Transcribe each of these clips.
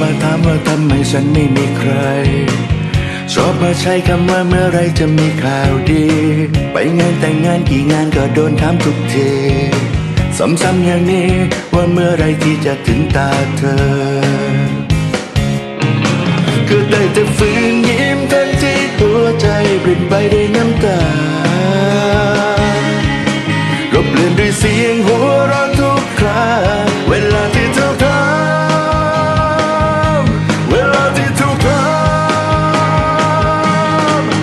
มาถามว่าทำไมฉันไม่มีใคร ชอบมาใช้คำว่าเมื่อไรจะมีข่าวดี ไปงานแต่งงานกี่งานก็โดนถามทุกทีซ้ำๆอย่างนี้ว่าเมื่อไรที่จะถึงตาเธอ ก็ได้แต่ฝืนยิ้มทั้งที่หัวใจปริ่นไปด้วยน้ำตาก็เลี่ยนด้วยเสียงหัวเราะทุกคราเวล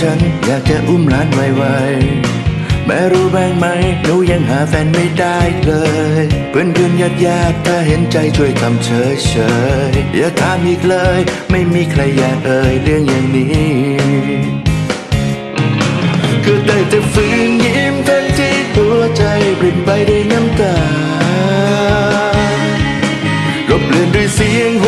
ฉันอยากจะอุ้มหลานไวๆแม่รู้บ้างไหมหนูยังหาแฟนไม่ได้เลย เพื่อนเพื่อนญาติญาติถ้าเห็นใจช่วยทำเฉยเฉยอย่าถามอีกเลย ไม่มีใครอยากเอ่ยเรื่องอย่างนี้ก็ได้แต่ฝืนยิ้มทั้งที่หัวใจปริ่นไปด้วยน้ำตาก็เลี่ยนด้วยเสียงหัว